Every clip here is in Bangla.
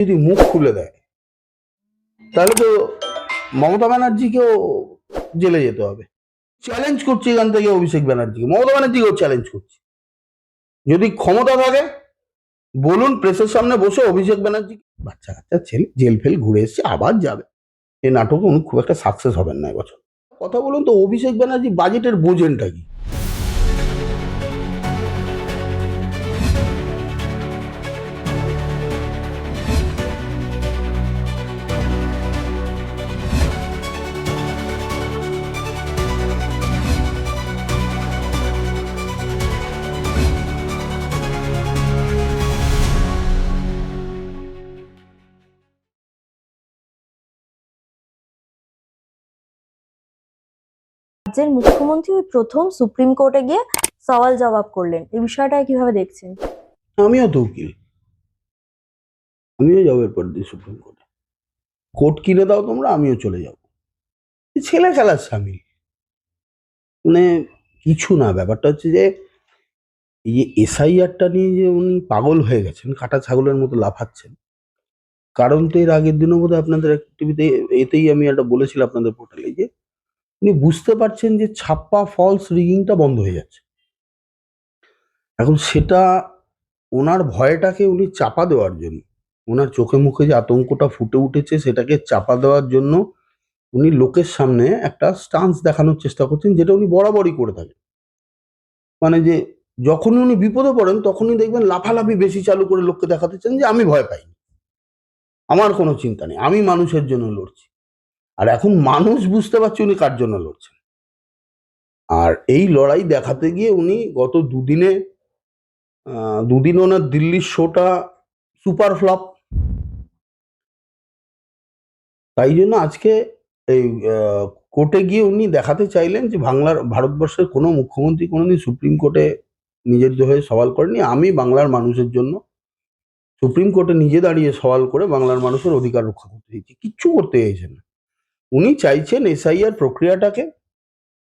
যদি মুখ খুলে দেয়, তাহলে তো মমতা ব্যানার্জিকেও জেলে যেতে হবে। চ্যালেঞ্জ করছি এখান থেকে অভিষেক ব্যানার্জিকে। মমতা ব্যানার্জিকেও চ্যালেঞ্জ করছি। যদি ক্ষমতা থাকে, বলুন প্রেসের সামনে বসে অভিষেক ব্যানার্জি বাচ্চা কাচ্চা ছেলে, জেল ফেল ঘুরে এসছে, আবার যাবে। এই নাটকে উনি খুব একটা সাকসেস হবেন না এবছর কথা বলুন তো, অভিষেক ব্যানার্জি বাজেটের বোঝেনটা কি? রাজ্যের মুখ্যমন্ত্রী ওই প্রথম সুপ্রিম কোর্টে গিয়ে সওয়াল জবাব করলেন। এই বিষয়টা কীভাবে দেখছেন? আমিও তো উকিল। আমিও যাব এরপর দিয়ে সুপ্রিম কোর্টে। কোর্ট কিনে দাও তোমরা, আমিও চলে যাব। ছেলে খেলার স্বামী। মানে কিছু না, ব্যাপারটা হচ্ছে যে, এই যে এসআইআরটা নিয়ে যে উনি পাগল হয়ে গেছেন, কাটা ছাগলের মতো লাফাচ্ছেন, কারণ তো এর আগের দিনও বোধহয় আপনাদের টিভিতে এতেই আমি একটা বলেছিলাম আপনাদের পোর্টালে যে উনি বুঝতে পারছেন যে ছাপ্পা ফলস রিগিংটা বন্ধ হয়ে যাচ্ছে। এখন সেটা ওনার ভয়টাকে উনি চাপা দেওয়ার জন্য, ওনার চোখে মুখে যে আতঙ্কটা ফুটে উঠেছে সেটাকে চাপা দেওয়ার জন্য উনি লোকের সামনে একটা স্টান্স দেখানোর চেষ্টা করছেন যেটা উনি বরাবরই করে থাকেন। মানে যে যখন উনি বিপদে পড়েন তখনই দেখবেন লাফালাফি বেশি চালু করে লোককে দেখাতে চান যে আমি ভয় পাই আমার কোনো চিন্তা নেই, আমি মানুষের জন্য লড়ছি। আর এখন মানুষ বুঝতে পারছে উনি কার জন্য লড়ছেন। আর এই লড়াই দেখাতে গিয়ে উনি গত দুদিনে দুদিন ওনার দিল্লির শোটা সুপার ফ্লপ। তাই জন্য আজকে এই কোর্টে গিয়ে উনি দেখাতে চাইলেন যে বাংলার, ভারতবর্ষের কোনো মুখ্যমন্ত্রী কোনোদিন সুপ্রিম কোর্টে নিজের হয়ে সওয়াল করেনি আমি বাংলার মানুষের জন্য সুপ্রিম কোর্টে নিজে দাঁড়িয়ে সওয়াল করে বাংলার মানুষের অধিকার রক্ষা করতে চাইছি কিচ্ছু করতে চাইছেন না। উনি চাইছেন এসআইআর প্রক্রিয়াটাকে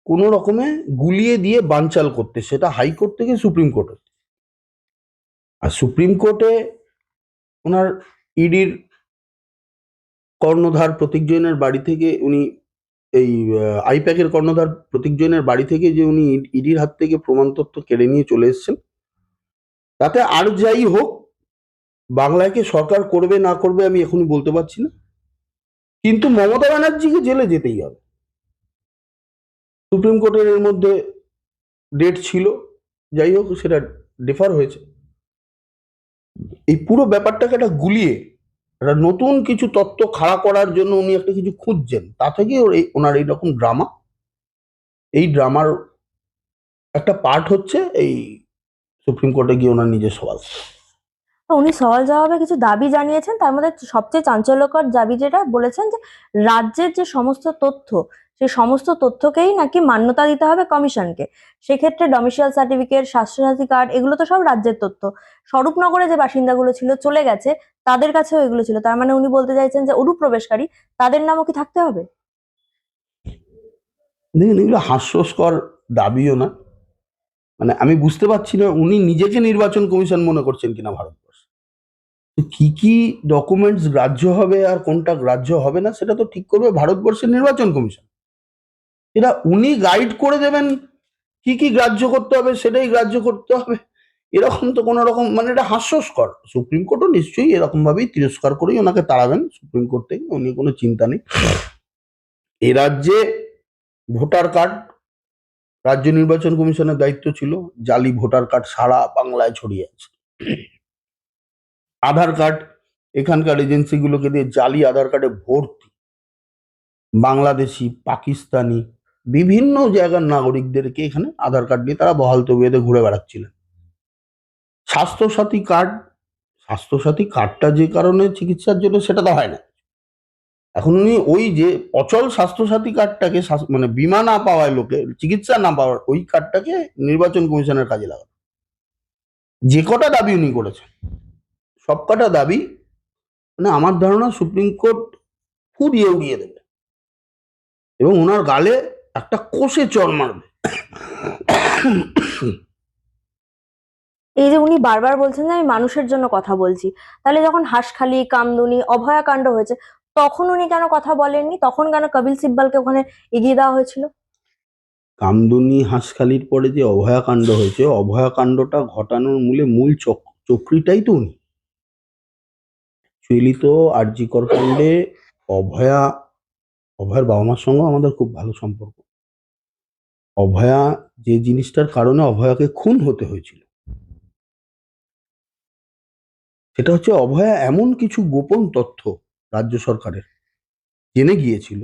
কোনো রকমে গুলিয়ে দিয়ে বানচাল করতে, সেটা হাইকোর্ট থেকে সুপ্রিম কোর্ট আর সুপ্রিম কোর্টে ওনার ইডির কর্ণধার প্রতীক জৈনের বাড়ি থেকে উনি এই আইপ্যাকের কর্ণধার প্রতীক জৈনের বাড়ি থেকে যে উনি ইডির হাত থেকে প্রমাণ তথ্য কেড়ে নিয়ে চলে এসেছেন, তাতে আর যাই হোক বাংলাকে সরকার করবে না করবে আমি এখনই বলতে পারছি না। কিন্তু মমতা ব্যানার্জিকে জেলে যেতেই হবে। সুপ্রিম কোর্টের এর মধ্যে ডেট ছিল, যাই হোক সেটা ডেফার হয়েছে। এই পুরো ব্যাপারটাকে একটা গুলিয়ে, একটা নতুন কিছু তত্ত্ব খাড়া করার জন্য উনি একটা কিছু খুঁজছেন। তা থেকে ওর এই, ওনার এইরকম ড্রামা এই ড্রামার একটা পার্ট হচ্ছে এই সুপ্রিম কোর্টে গিয়ে ওনার নিজের সওয়াল উনি সওয়াল জবাবে কিছু দাবি জানিয়েছেন, তার মধ্যে সবচেয়ে চাঞ্চল্যকর দাবি যেটা বলেছেন যে, রাজ্যের যে সমস্ত তথ্য, সেই সমস্ত তথ্যকেই নাকি মান্যতা দিতে হবে কমিশনকে। সেক্ষেত্রে ডমিশিয়াল সার্টিফিকেট স্বাস্থ্যসাথী কার্ড এগুলো তো সব রাজ্যের তথ্য। স্বরূপনগরে যে বাসিন্দাগুলো ছিল, চলে গেছে, তাদের কাছেও এগুলো ছিল। তার মানে উনি বলতে চাইছেন যে, অনুপ্রবেশকারী, তাদের নামও কি থাকতে হবে? দেখুন, এগুলো হাস্যস্কর দাবিও না। মানে আমি বুঝতে পারছি না, উনি নিজেকে নির্বাচন কমিশন মনে করছেন কিনা ভারতবর্ষে। তো কি কি ডকুমেন্টস গ্রাহ্য হবে আর কোনটা গ্রাহ্য হবে না, সেটা তো ঠিক করবে ভারতবর্ষের নির্বাচন কমিশন। এটা উনি গাইড করে দেবেন কি কি গ্রাহ্য করতে হবে, সেটাই গ্রাহ্য করতে হবে। এরকম তো কোনো রকম মানে এটা হাস্যস্কর। সুপ্রিম কোর্টও নিশ্চয়ই এরকম ভাবেই তিরস্কার করেই ওনাকে তাড়াবেন, সুপ্রিম কোর্ট উনি কোনো চিন্তা নেই। এ রাজ্যে ভোটার কার্ড, রাজ্য নির্বাচন কমিশনের দায়িত্ব ছিল, জালি ভোটার কার্ড সারা বাংলায় ছড়িয়ে আছে। আধার কার্ড, এখানকার এজেন্সিগুলোকে দিয়ে জালি আধার কার্ডে ভর্তি। বাংলাদেশি, পাকিস্তানি, বিভিন্ন জায়গার নাগরিকদেরকে এখানে আধার কার্ড নিয়ে তারা বহাল তবিয়তে ঘুরে বেড়াচ্ছিলেন। স্বাস্থ্যসাথী কার্ড, স্বাস্থ্যসাথী কার্ডটা যে কারণে চিকিৎসার জন্য সেটা তো হয় না। এখন উনি ওই যে অচল স্বাস্থ্যসাথী কার্ডটাকে মানে বিমা না পাওয়ায় লোকে, চিকিৎসা না পাওয়ার ওই কার্ডটাকে নির্বাচন কমিশনের কাজে লাগানো। যে কটা দাবি উনি করেছেন সব কটা দাবি মানে আমার ধারণা সুপ্রিম কোর্ট ফুরিয়ে উড়িয়ে দেবে। এবং ওনার গালে একটা কোষে চর মারবে। এই যে উনি বারবার বলছেন যে আমি মানুষের জন্য কথা বলছি তাহলে যখন হাঁসখালি কামদুনি অভয়াকাণ্ড হয়েছে তখন উনি কেন কথা বলেননি? তখন কেন কপিল সিব্বালকে ওখানে এগিয়ে দেওয়া হয়েছিল? কামদুনি হাঁসখালির পরে যে অভয়াকাণ্ড হয়েছে অভয়াকাণ্ডটা ঘটানোর মূলে মূল চক চক্রীটাই তো উনি। অ্যাকচুয়ালি তো আরজিকর কাণ্ডে অভয়া, অভয়ার বাবা মার সঙ্গেও আমাদের খুব ভালো সম্পর্ক। অভয়া যে জিনিসটার কারণে অভয়াকে খুন হতে হয়েছিল। সেটা হচ্ছে অভয়া এমন কিছু গোপন তথ্য রাজ্য সরকারের জেনে গিয়েছিল।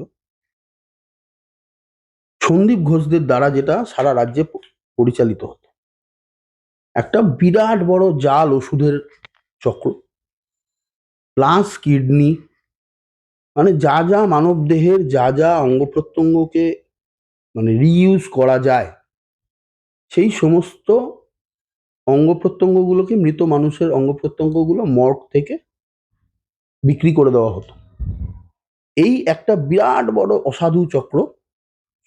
সন্দীপ ঘোষদের দ্বারা যেটা সারা রাজ্যে পরিচালিত হতো। একটা বিরাট বড় জাল ওষুধের চক্র। প্লাস কিডনি মানে যা যা মানব দেহের যা যা অঙ্গ প্রত্যঙ্গকে মানে রিইউজ করা যায়, সেই সমস্ত অঙ্গ প্রত্যঙ্গগুলোকে মৃত মানুষের অঙ্গ প্রত্যঙ্গগুলো মর্গ থেকে বিক্রি করে দেওয়া হতো। এই একটা বিরাট বড় অসাধু চক্র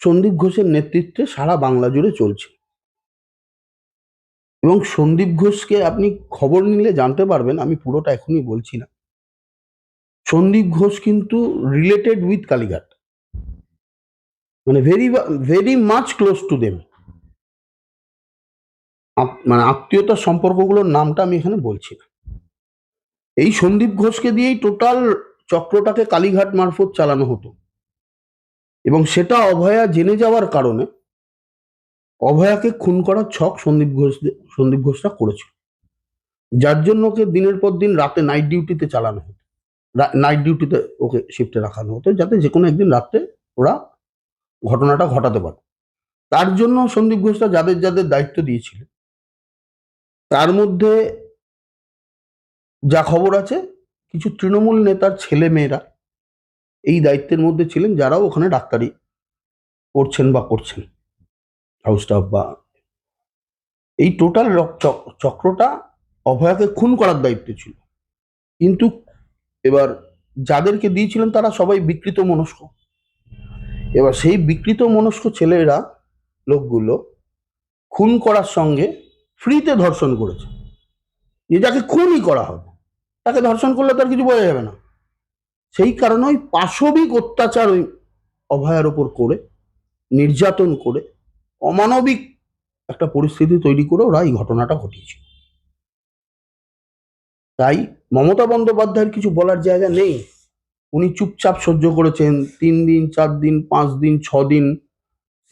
সন্দীপ ঘোষের নেতৃত্বে সারা বাংলা জুড়ে চলছে। এবং সন্দীপ ঘোষকে আপনি খবর নিলে জানতে পারবেন, আমি পুরোটা এখনই বলছি না। সন্দীপ ঘোষ কিন্তু রিলেটেড উইথ কালীঘাট। মানে very very much close to them মানে আত্মীয়তার সম্পর্কগুলোর নামটা আমি এখানে বলছি না। এই সন্দীপ ঘোষকে দিয়েই টোটাল চক্রটাকে কালীঘাট মারফত চালানো হতো। এবং সেটা অভয়া জেনে যাওয়ার কারণে অভয়াকে খুন করার ছক সন্দীপ ঘোষ সন্দীপ ঘোষরা করেছিল। যার জন্য ওকে দিনের পর দিন রাতে নাইট ডিউটিতে চালানো হতো। নাইট ডিউটিতে ওকে শিফটে রাখানো হতো, যাতে যে কোনো একদিন রাত্রে ওরা ঘটনাটা ঘটাতে পারে তার জন্য সন্দীপ ঘোষরা যাদের যাদের দায়িত্ব দিয়েছিল, তার মধ্যে যা খবর আছে, কিছু তৃণমূল নেতার ছেলে মেয়েরা এই দায়িত্বের মধ্যে ছিলেন, যারাও ওখানে ডাক্তারি পড়ছেন বা করছেন হাউস স্টাফ বা এই টোটাল চক্রটা অভয়াকে খুন করার দায়িত্ব ছিল। কিন্তু এবার যাদেরকে দিয়েছিলেন তারা সবাই বিকৃত মনস্ক। এবার সেই বিকৃত মনস্ক ছেলেরা লোকগুলো খুন করার সঙ্গে ফ্রিতে ধর্ষণ করেছে। যে যাকে খুনই করা হবে তাকে ধর্ষণ করলে তার কিছু বোঝা যাবে না। সেই কারণে ওই পাশবিক অত্যাচার ওই অভয়ার ওপর করে, নির্যাতন করে, অমানবিক একটা পরিস্থিতি তৈরি করে ওরা এই ঘটনাটা ঘটিয়েছিল। তাই মমতা বন্দ্যোপাধ্যায়ের কিছু বলার জায়গা নেই। উনি চুপচাপ সহ্য করেছেন। তিন দিন, চার দিন, পাঁচ দিন, ছ দিন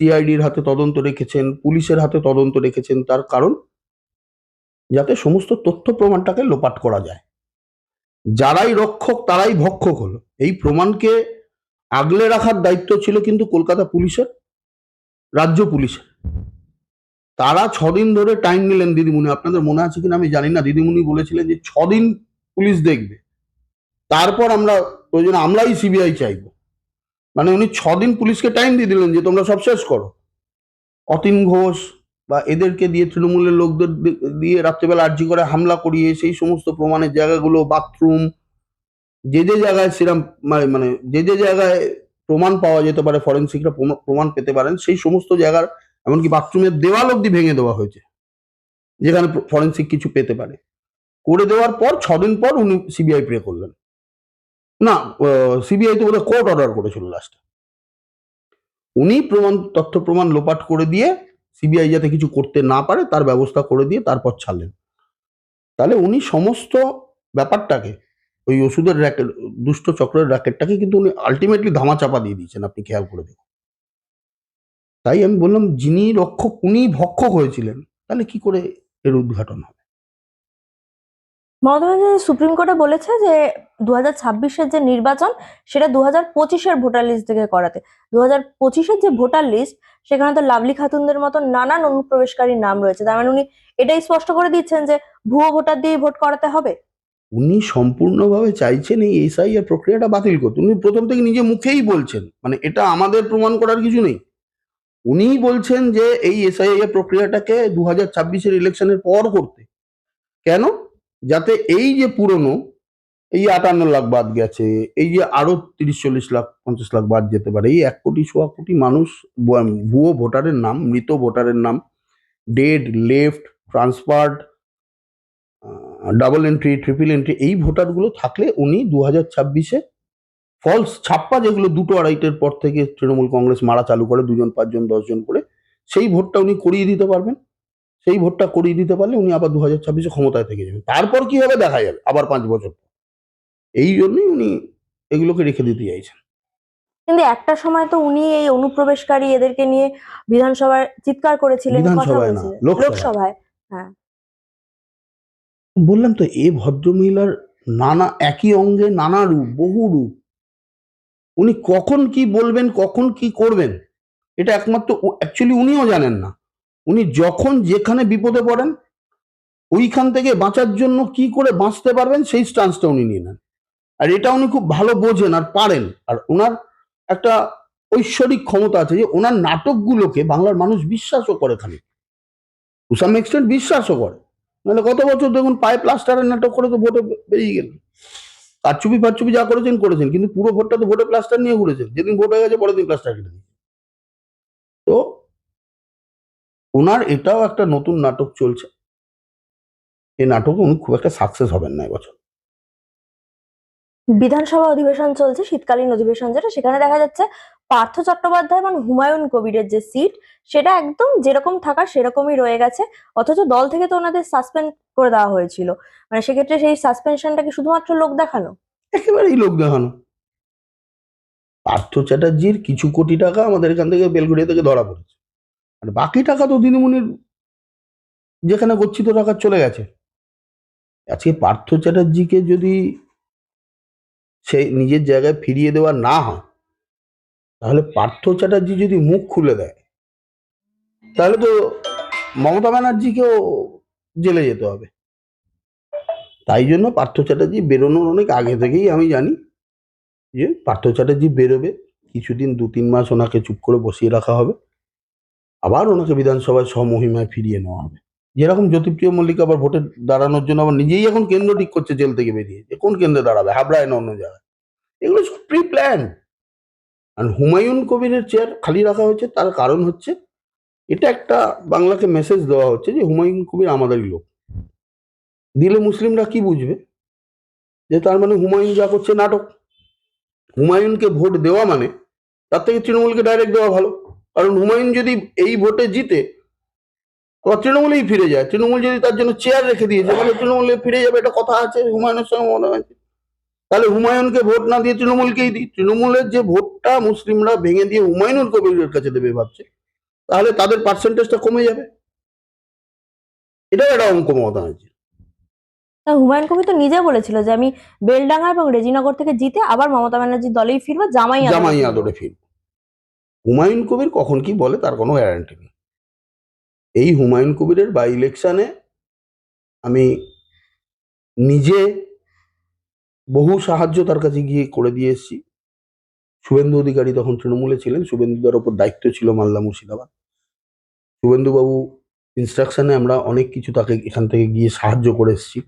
সিআইডির হাতে তদন্ত রেখেছেন, পুলিশের হাতে তদন্ত রেখেছেন। তার কারণ, যাতে সমস্ত তথ্য প্রমাণটাকে লোপাট করা যায়। যারাই রক্ষক, তারাই ভক্ষক হলো। এই প্রমাণকে আগলে রাখার দায়িত্ব ছিল কিন্তু কলকাতা পুলিশের, রাজ্য পুলিশের। তারা ছদিন ধরে টাইম নিলেন দিদিমণি। আপনাদের মনে আছে কিনা আমি জানি না। দিদিমণি বলেছিলেন যে ছদিন পুলিশ দেখবে। তারপর আমরা প্রয়োজনে, আমরাই সিবিআই চাইব। মানে উনি ছদিন পুলিশকে টাইম দিয়ে দিলেন যে তোমরা সব শেষ করো। অতীন ঘোষ বা এদেরকে দিয়ে তৃণমূলের লোকদের দিয়ে রাত্রেবেলা আর্জি করে হামলা করিয়ে সেই সমস্ত প্রমাণের জায়গাগুলো, বাথরুম, যে যে জায়গায় সেরাম মানে মানে যে যে জায়গায় প্রমাণ পাওয়া যেতে পারে, ফরেন্সিকরা প্রমাণ পেতে পারেন, সেই সমস্ত জায়গার এমনকি বাথরুমের দেওয়াল অব্দি ভেঙে দেওয়া হয়েছে, যেখানে ফরেন্সিক কিছু পেতে পারে। করে দেওয়ার পর ছদিন পর উনি সিবিআই প্রে করলেন। না সিবিআই তো বোধহয় কোর্ট অর্ডার করেছিল লাস্টে উনি প্রমাণ, তথ্য প্রমাণ লোপাট করে দিয়ে সিবিআই যাতে কিছু করতে না পারে, তার ব্যবস্থা করে দিয়ে তারপর ছাড়লেন। তাহলে উনি সমস্ত ব্যাপারটাকে, ওই ওষুধের র্যাকেট দুষ্ট চক্রের র্যাকেটটাকে কিন্তু উনি আলটিমেটলি ধামাচাপা দিয়ে দিয়েছেন, আপনি খেয়াল করে দেখুন। তাই আমি বললাম যিনি রক্ষক উনি ভক্ষক হয়েছিলেন তাহলে কি করে এর উদ্ঘাটন হবে? মমতা সুপ্রিম কোর্টে বলেছে যে দু হাজার ছাব্বিশের যে নির্বাচন সেটা দু হাজার পঁচিশের ভোটার লিস্ট থেকে করাতে। দু হাজার পঁচিশের যে ভোটার লিস্ট সেখানে তো লাভলি খাতুনদের মতো নানান অনুপ্রবেশকারীর নাম রয়েছে। তার মানে উনি এটাই স্পষ্ট করে দিচ্ছেন যে ভুয়ো ভোটার দিয়ে ভোট করাতে হবে। উনি সম্পূর্ণভাবে চাইছেন এই এসআইআর প্রক্রিয়াটা বাতিল করতে। উনি প্রথম থেকে নিজে মুখেই বলছেন মানে এটা আমাদের প্রমাণ করার কিছু নেই। উনিই বলছেন যে এই এসআইআর প্রক্রিয়াটাকে দু হাজার ছাব্বিশের ইলেকশনের পর করতে। কেন? যাতে এই যে পুরনো, এই আটান্ন লাখ বাদ গেছে, এই যে আরও তিরিশ, চল্লিশ লাখ, পঞ্চাশ লাখ বাদ যেতে পারে, এই এক কোটি, সোয়া কোটি মানুষ ভুয়ো ভোটারের নাম, মৃত ভোটারের নাম dead left transferred double entry triple entry এই ভোটারগুলো থাকলে উনি দু হাজার ছাব্বিশে ফলস ছাপ্পা যেগুলো দুটো আড়াইটের পর থেকে তৃণমূল কংগ্রেস মারা চালু করে দুজন পাঁচজন দশজন করে সেই ভোটটা উনি করিয়ে দিতে পারবেন। সেই ভোটটা করিয়ে দিতে পারলে উনি আবার দু হাজার ছাব্বিশে ক্ষমতায় থেকে যাবেন। তারপর কি হবে দেখা যাবে আবার পাঁচ বছর পর। এই জন্যই উনি এগুলোকে রেখে দিতে চাইছেন। কিন্তু একটা সময় তো উনি এই অনুপ্রবেশকারী এদেরকে নিয়ে বিধানসভায় চিৎকার করেছিলেন বিধানসভায় না, লোকসভায়। লোকসভায় বললাম তো এ ভদ্রমহিলার নানা একই অঙ্গে নানা রূপ বহু রূপ। উনি কখন কি বলবেন, কখন কি করবেন, এটা একমাত্র অ্যাকচুয়ালি উনিও জানেন না। উনি যখন যেখানে বিপদে পড়েন, ওইখান থেকে বাঁচার জন্য কি করে বাঁচতে পারবেন, সেই স্টান্সটা উনি নিয়ে নেন। আর এটা উনি খুব ভালো বোঝেন আর পারেন। আর ওনার একটা ঐশ্বরিক ক্ষমতা আছে যে ওনার নাটকগুলোকে বাংলার মানুষ বিশ্বাসও করে খালি টু সাম এক্সটেন্ট বিশ্বাসও করে। নাহলে গত বছর দেখুন, পায়ে প্লাস্টারের নাটক করে তো ভোটে বেরিয়ে গেলেন। কারচুপি ফারচুপি যা করেছেন করেছেন। কিন্তু পুরো ভোটটা তো ভোটে প্লাস্টার নিয়ে ঘুরেছেন। যেদিন ভোট হয়ে গেছে, পরের দিন প্লাস্টার কেটে দিয়েছে তো ওনার এটাও একটা নতুন নাটক চলছে। এই নাটকে উনি খুব একটা সাকসেস হবেন না এবছর। বিধানসভা অধিবেশন চলছে, শীতকালীন অধিবেশন যেটা। সেখানে দেখা যাচ্ছে পার্থ চট্টোপাধ্যায় এবং হুমায়ুন কবিরের যে সিট সেটা একদম যেরকম থাকার সেরকমই রয়ে গেছে। অথচ দল থেকে তো ওনাদের সাসপেন্ড করে দেওয়া হয়েছিল। মানে সেক্ষেত্রে সেই সাসপেনশনটা কি শুধুমাত্র লোক দেখানো একেবারেই লোক দেখানো। পার্থ চ্যাটার্জির কিছু কোটি টাকা আমাদের এখান থেকে বেলগুড়িয়া থেকে ধরা পড়েছে। আর বাকি টাকা তো দিদিমণির যেখানে গচ্ছিত টাকা চলে গেছে। আজকে পার্থ চ্যাটার্জিকে যদি সে নিজের জায়গায় ফিরিয়ে দেওয়া না হয়, তাহলে পার্থ চ্যাটার্জি যদি মুখ খুলে দেয়, তাহলে তো মমতা ব্যানার্জিকেও জেলে যেতে হবে। তাই জন্য পার্থ চ্যাটার্জি বেরোনোর অনেক আগে থেকেই আমি জানি যে পার্থ চ্যাটার্জি বেরোবে, কিছুদিন দু তিন মাস ওনাকে চুপ করে বসিয়ে রাখা হবে। আবার ওনাকে বিধানসভায় স্বমহিমায় ফিরিয়ে নেওয়া হবে। যেরকম জ্যোতিপ্রিয় মল্লিক আবার ভোটে দাঁড়ানোর জন্য আবার নিজেই এখন কেন্দ্র ঠিক করছে জেল থেকে বেরিয়ে। যে কোন কেন্দ্রে দাঁড়াবে? হাবড়ায় না অন্য জায়গায়? এগুলো সব প্রি প্ল্যান আর হুমায়ুন কবিরের চেয়ার খালি রাখা হয়েছে, তার কারণ হচ্ছে এটা একটা বাংলাকে মেসেজ দেওয়া হচ্ছে যে হুমায়ুন কবির আমাদেরই লোক। দিলে মুসলিমরা কি বুঝবে? যে তার মানে হুমায়ুন যা করছে নাটক। হুমায়ুনকে ভোট দেওয়া মানে তার থেকে তৃণমূলকে ডাইরেক্ট দেওয়া ভালো। কারণ হুমায়ুন যদি এই ভোটে জিতে, আবার তৃণমূলেই ফিরে যায়। তৃণমূল যদি তার জন্য চেয়ার রেখে দিয়েছে মানে তৃণমূলে ফিরে যাবে। এটা কথা আছে হুমায়ুনের সঙ্গে মনে হয় তাহলে হুমায়ুনকে ভোট না দিয়ে তৃণমূলকেই দিই। তৃণমূলের যে ভোটটা মুসলিমরা ভেঙে দিয়ে হুমায়ুনুর কবিরের কাছে দেবে ভাবছে তাহলে তাদের পার্সেন্টেজটা কমে যাবে। এটাও একটা অঙ্ক মমতা ব্যানার্জি হুমায়ুন কবির তো নিজে বলেছিল যে আমি বেলডাঙ্গা এবং রেজিনগর থেকে জিতে আবার মমতা ব্যানার্জির দলেই ফিরবো জামাই জামাই আদরে ফিরব। হুমায়ুন কবির কখন কি বলে তার কোনো গ্যারান্টি নেই। এই হুমায়ুন কবিরের বাই ইলেকশনে আমি নিজে বহু সাহায্য তার কাছে গিয়ে করে দিয়ে এসেছি। শুভেন্দু অধিকারী তখন তৃণমূলে ছিলেন। শুভেন্দুদার ওপর দায়িত্ব ছিল মালদা মুর্শিদাবাদ। শুভেন্দুবাবু ইনস্ট্রাকশনে আমরা অনেক কিছু তাকে এখান থেকে গিয়ে সাহায্য করে এসেছি।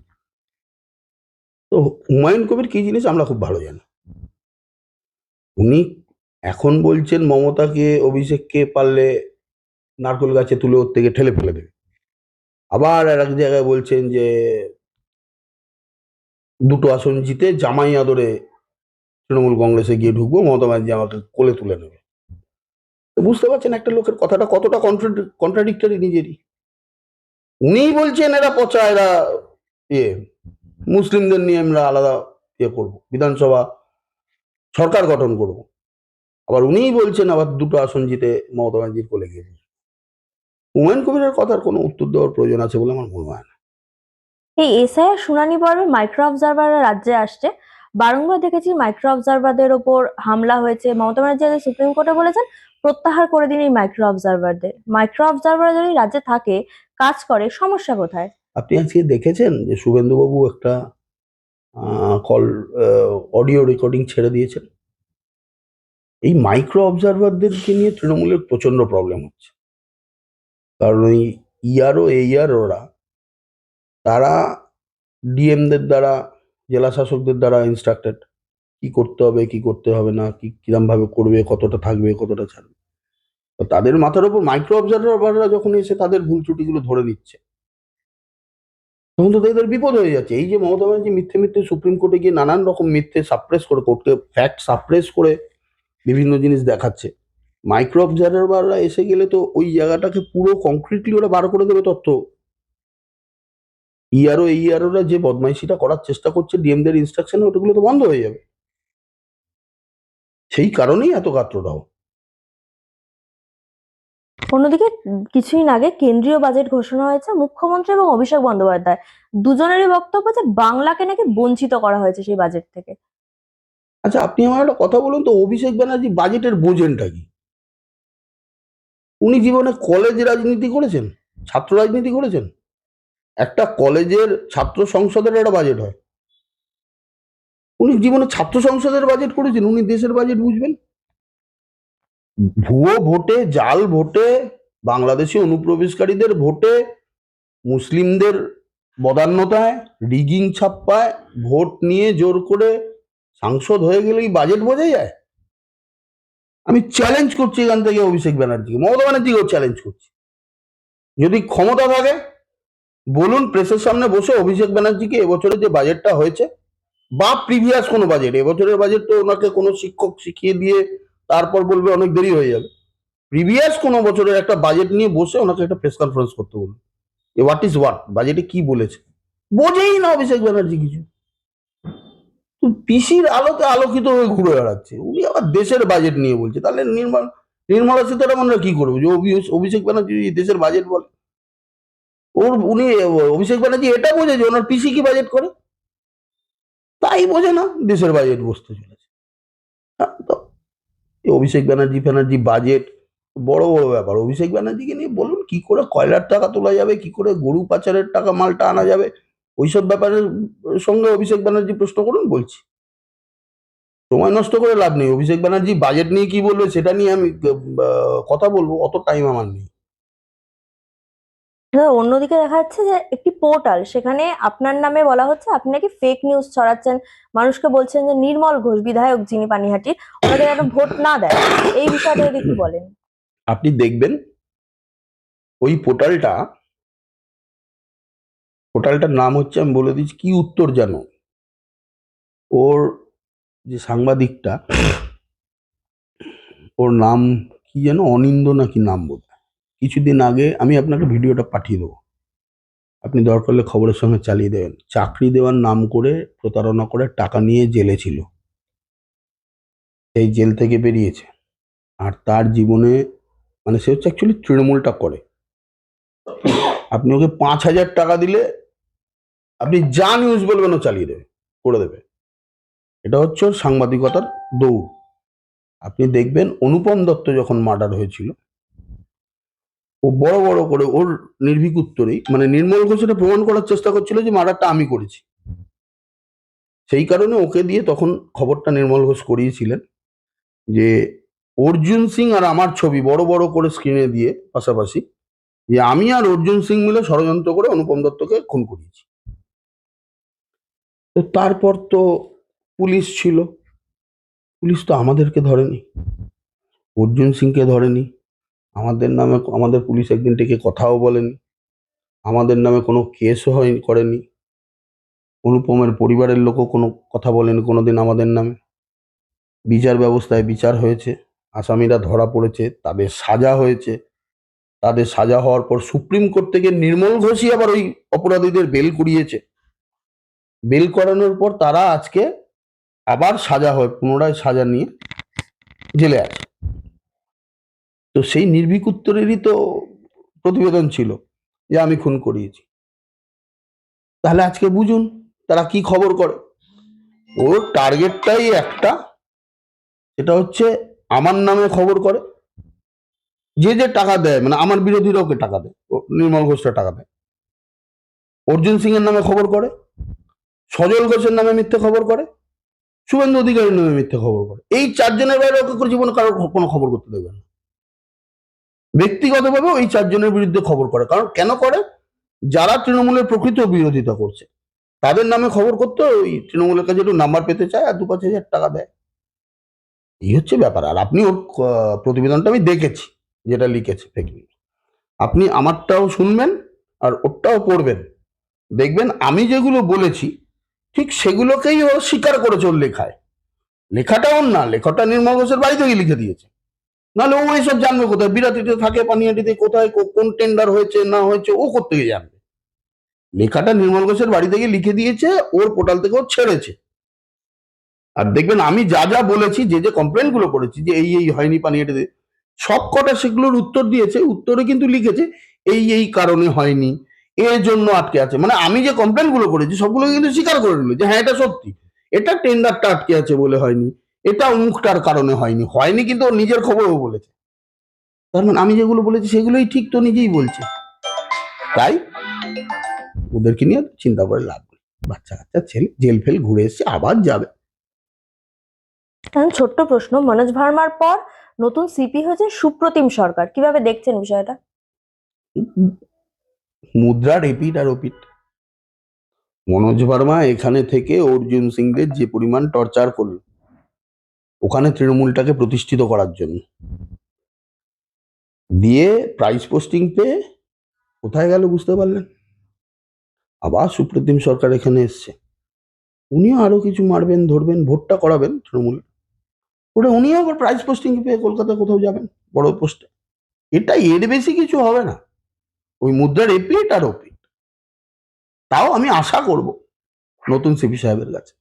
তো হুমায়ুন কবির কী জিনিস আমরা খুব ভালো জানি। উনি এখন বলছেন মমতাকে, অভিষেককে পারলে নারকেল গাছে তুলে ওর থেকে ঠেলে ফেলে দেবে। আবার আর এক জায়গায় বলছেন যে দুটো আসন জিতে জামাই আদরে তৃণমূল কংগ্রেসে গিয়ে ঢুকবো, মমতা ব্যানার্জি আমাকে কোলে তুলে নেবে। বুঝতে পারছেন একটা লোকের কথাটা কতটা কন্ট্রাডিক্টরি নিজেরই। উনিই বলছেন এরা পচা, এরা ইয়ে। মুসলিমদের নিয়ে আমরা আলাদা ইয়ে করব, বিধানসভা সরকার গঠন করব। আবার উনিই বলছেন আবার দুটো আসন জিতে মমতা ব্যানার্জির কোলে গিয়ে। হুমায়ুন কবিরের কথার কোনো উত্তর দেওয়ার প্রয়োজন আছে বলে আমার মনে হয় না। এই এসআইআর শুনানি পর্বে মাইক্রো অবজারভাররা রাজ্যে আসছে বারংবার দেখেছি মাইক্রো অবজারভারদের ওপর হামলা হয়েছে। মমতা ব্যানার্জি সুপ্রিম কোর্টে বলেছেন, প্রত্যাহার করে দিন এই মাইক্রো অবজারভারদের মাইক্রো অবজারভার যদি রাজ্যে থাকে, কাজ করে, সমস্যা কোথায়? আপনি আজকে দেখেছেন যে শুভেন্দুবাবু একটা কল অডিও রেকর্ডিং ছেড়ে দিয়েছেন? এই মাইক্রো অবজারভারদেরকে নিয়ে তৃণমূলের প্রচণ্ড প্রবলেম হচ্ছে। কারণ ওই ইয়ারও এইয়ার ওরা তারা ডিএমদের দ্বারা জেলা শাসকদের দ্বারা ইনস্ট্রাক্টেড কি করতে হবে, কি করতে হবে না, কি কিরম ভাবে করবে, কতটা থাকবে, কতটা ছাড়বে। তো তাদের মাথার উপর মাইক্রো অবজারভাররা যখন এসে তাদের ভুল ত্রুটিগুলো ধরে নিচ্ছে, তখন তো তাদের বিপদ হয়ে যাচ্ছে। এই যে মমতা ব্যানার্জি মিথ্যে মিথ্যে সুপ্রিম কোর্টে গিয়ে নানান রকম মিথ্যে সাপ্রেস করে, কোর্টকে ফ্যাক্ট সাপ্রেস করে বিভিন্ন জিনিস দেখাচ্ছে। মাইক্রো অবজারভাররা এসে গেলে তো ওই জায়গাটাকে পুরো কংক্রিটলি ওরা বার করে দেবে তথ্য। ইয়ারও এই ইয়ারোরা যে বদমাইশিটা করার চেষ্টা করছে ডিএমদের ইনস্ট্রাকশন ওটাগুলো তো বন্ধ হয়ে যাবে। সেই কারণেই এত গাত্রদাহ। অন্যদিকে কিছুদিন আগে কেন্দ্রীয় বাজেট ঘোষণা হয়েছে মুখ্যমন্ত্রী এবং অভিষেক বন্দ্যোপাধ্যায়। দুজনেরই বক্তব্য যে বাংলাকে নাকি বঞ্চিত করা হয়েছে সেই বাজেট থেকে। আচ্ছা আপনি আমার একটা কথা বলুন তো অভিষেক ব্যানার্জি বাজেটের বোঝেনটা কি? উনি জীবনে কলেজ রাজনীতি করেছেন? ছাত্র রাজনীতি করেছেন? একটা কলেজের ছাত্র সংসদের একটা বাজেট হয়। উনি জীবনে ছাত্র সংসদের বাজেট করেছেন, উনি দেশের বাজেট বুঝবেন? ভুয়ো ভোটে, জাল ভোটে, বাংলাদেশি অনুপ্রবেশকারীদের ভোটে, মুসলিমদের বদান্যতায়, রিগিং ছাপ্পায়, ভোট নিয়ে জোর করে সাংসদ হয়ে গেলেই বাজেট বোঝা যায়। আমি চ্যালেঞ্জ করছি এখান থেকে অভিষেক ব্যানার্জিকে, মমতা ব্যানার্জিকেও চ্যালেঞ্জ করছি। যদি ক্ষমতা থাকে বলুন প্রেসের সামনে বসে অভিষেক ব্যানার্জিকে এবছরে যে বাজেটটা হয়েছে, বা প্রিভিয়াস কোনো বাজেট এবছরের বাজেট তো ওনাকে কোনো শিক্ষক শিখিয়ে দিয়ে তারপর বলবে অনেক দেরি হয়ে যাবে। প্রিভিয়াস কোনো বছরের একটা বাজেট নিয়ে বসে ওনাকে একটা প্রেস কনফারেন্স করতে বলুন। হোয়াট ইজ হোয়াট বাজেটে কি বলেছে? বোঝেই না অভিষেক ব্যানার্জি কিছু। পিসির আলোতে আলোকিত হয়ে ঘুরে বেড়াচ্ছে। উনি আবার দেশের বাজেট নিয়ে বলছে। তাহলে নির্মল, নির্মলা সীতারামনরা কি করবে? যে অভি- অভিষেক ব্যানার্জি দেশের বাজেট বলে ওর উনি অভিষেক ব্যানার্জি এটা বোঝে যে ওনার পিসি কি বাজেট করে? তাই বোঝে না দেশের বাজেট বসতে চলেছে। হ্যাঁ, তো অভিষেক ব্যানার্জি ফ্যানার্জি বাজেট বড় বড় ব্যাপার। অভিষেক ব্যানার্জিকে নিয়ে বলুন কি করে কয়লার টাকা তোলা যাবে কি করে গরু পাচারের টাকা মালটা আনা যাবে ওইসব ব্যাপারের সঙ্গে অভিষেক ব্যানার্জি প্রশ্ন করুন বলছি। সময় নষ্ট করে লাভ নেই। অভিষেক ব্যানার্জি বাজেট নিয়ে কি বলবে সেটা নিয়ে আমি কথা বলব অত টাইম আমার নেই। অন্যদিকে দেখা যাচ্ছে যে একটি পোর্টাল, সেখানে আপনার নামে বলা হচ্ছে আপনি নাকি ফেক নিউজ ছড়াচ্ছেন। মানুষকে বলছেন যে নির্মল ঘোষ, বিধায়ক যিনি পানিহাটির, ওনাদের যেন ভোট না দেয় এই বিষয়টা যদি কি বলেন। আপনি দেখবেন ওই পোর্টালটা, পোর্টালটার নাম হচ্ছে, আমি বলে দিচ্ছি, কি উত্তর জানো ওর যে সাংবাদিকটা, ওর নাম কি যেন? অনিন্দ নাকি নাম বোধ। কিছুদিন আগে আমি আপনাকে ভিডিওটা পাঠিয়ে দেবো। আপনি দরকার হলে খবরের সঙ্গে চালিয়ে দেবেন। চাকরি দেওয়ার নাম করে প্রতারণা করে টাকা নিয়ে জেলে ছিল। সেই জেল থেকে বেরিয়েছে। আর তার জীবনে মানে সে হচ্ছে অ্যাকচুয়ালি তৃণমূলটা করে। আপনি ওকে পাঁচ হাজার টাকা দিলে আপনি যা নিউজ বলবেন ও চালিয়ে দেবে, করে দেবে। এটা হচ্ছে ওর সাংবাদিকতার দৌড়। আপনি দেখবেন অনুপম দত্ত যখন মার্ডার হয়েছিল ও বড় বড় করে ওর নির্ভীক উত্তরেই মানে নির্মল ঘোষ এটা প্রমাণ করার চেষ্টা করছিল যে মার্ডারটা আমি করেছি। সেই কারণে ওকে দিয়ে তখন খবরটা নির্মল ঘোষ করিয়েছিলেন যে, অর্জুন সিং আর আমার ছবি বড় বড় করে স্ক্রিনে দিয়ে পাশাপাশি যে আমি আর অর্জুন সিং মিলে ষড়যন্ত্র করে অনুপম দত্তকে খুন করিয়েছি। তো তারপর তো পুলিশ ছিল। পুলিশ তো আমাদেরকে ধরেনি। অর্জুন সিংকে ধরেনি। আমাদের নামে আমাদের পুলিশ একদিন থেকে কথাও বলেনি। আমাদের নামে কোনো কেসও হয়নি করেনি। অনুপমের পরিবারের লোকও কোনো কথা বলেনি কোনোদিন আমাদের নামে। বিচার ব্যবস্থায় বিচার হয়েছে, আসামিরা ধরা পড়েছে, তাদের সাজা হয়েছে। তাদের সাজা হওয়ার পর সুপ্রিম কোর্ট থেকে নির্মল ঘোষই আবার ওই অপরাধীদের বেল করিয়েছে বেল করানোর পর তারা আজকে আবার সাজা হয়, পুনরায় সাজা নিয়ে জেলে আছে। তো সেই নির্ভীক উত্তরেরই তো প্রতিবেদন ছিল যে আমি খুন করিয়েছি। তাহলে আজকে বুঝুন তারা কি খবর করে? ওর টার্গেটটাই একটা এটা হচ্ছে আমার নামে খবর করে। যে যে টাকা দেয় মানে আমার বিরোধীরা ওকে টাকা দেয় নির্মল ঘোষরা টাকা দেয়। অর্জুন সিং এর নামে খবর করে, সজল ঘোষের নামে মিথ্যে খবর করে, শুভেন্দু অধিকারীর নামে মিথ্যে খবর করে। এই চারজনের বাইরে ওকে জীবনে কারোর কোনো খবর করতে দেবে না। ব্যক্তিগতভাবে ওই চারজনের বিরুদ্ধে খবর করে। কারণ কেন করে? যারা তৃণমূলের প্রকৃত বিরোধিতা করছে। তাদের নামে খবর করতে ওই তৃণমূলের কাছে একটু নাম্বার পেতে চায় আর দু পাঁচ হাজার টাকা দেয়। এই হচ্ছে ব্যাপার। আর আপনি ওর প্রতিবেদনটা আমি দেখেছি, যেটা লিখেছে ফেক নিউজ আপনি আমারটাও শুনবেন আর ওরটাও পড়বেন। দেখবেন আমি যেগুলো বলেছি, ঠিক সেগুলোকেই ও স্বীকার করেছে ওর লেখায়। লেখাটা ওর না লেখাটা নির্মল ঘোষের বাড়ি থেকে লিখে দিয়েছে। নাহলে ও এসব জানবে কোথায়? বিরাটিতে থাকে, পানিয়াটিতে কোথায় কোন টেন্ডার হয়েছে, না হয়েছে, ও কোথেকে জানবে? লেখাটা নির্মল ঘোষের বাড়ি থেকে লিখে দিয়েছে, ওর পোর্টাল থেকে ও ছেড়েছে। আর দেখবেন আমি যা যা বলেছি, যে যে কমপ্লেনগুলো করেছি, যে এই এই হয়নি পানিয়াটিতে, সব কটা সেগুলোর উত্তর দিয়েছে, উত্তরে কিন্তু লিখেছে, এই এই কারণে হয়নি, এর জন্য আটকে আছে। মানে আমি যে কমপ্লেনগুলো করেছি সবগুলো কিন্তু স্বীকার করে নিল, যে হ্যাঁ এটা সত্যি, এটা টেন্ডারটা আটকে আছে বলে হয়নি। এটা অমুকটার কারণে হয়নি হয়নি কিন্তু ওর নিজের খবরও বলেছে। তার মানে আমি যেগুলো বলেছি সেগুলোই ঠিক তো নিজেই বলছে। তাই ওদেরকে নিয়ে চিন্তা করে লাভ নেই। বাচ্চা কাচ্চা ছেলে জেল ফেল ঘুরে এসছে আবার যাবে। ছোট্ট প্রশ্ন মনোজ ভার্মার পর নতুন সিপি হয়েছে সুপ্রতিম সরকার। কীভাবে দেখছেন বিষয়টা? মুদ্রা রিপিট আর ওপিট মনোজ ভার্মা এখানে থেকে অর্জুন সিংদের যে পরিমাণ টর্চার করল ওখানে তৃণমূলটাকে প্রতিষ্ঠিত করার জন্য। দিয়ে প্রাইজ পোস্টিং পেয়ে কোথায় গেল বুঝতে পারলেন? আবার সুপ্রতিম সরকার এখানে এসছে। উনিও আরও কিছু মারবেন, ধরবেন, ভোটটা করাবেন তৃণমূল। ওটা উনিও আবার প্রাইজ পোস্টিং পেয়ে কলকাতা কোথাও যাবেন বড় পোস্টে এটা এর বেশি কিছু হবে না। ওই মুদ্রার এপিট আর ওপিট তাও আমি আশা করব নতুন সিপি সাহেবের কাছে।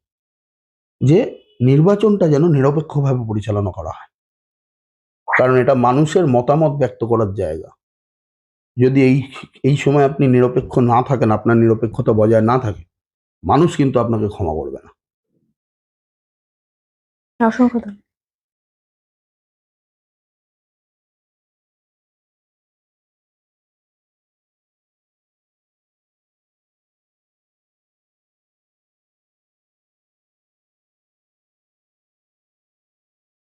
যে নির্বাচনটা যেন নিরপেক্ষভাবে পরিচালনা করা হয়। কারণ এটা মানুষের মতামত ব্যক্ত করার জায়গা। যদি এই এই সময় আপনি নিরপেক্ষ না থাকেন, আপনার নিরপেক্ষতা বজায় না থাকে, মানুষ কিন্তু আপনাকে ক্ষমা করবে না। অসংখ্য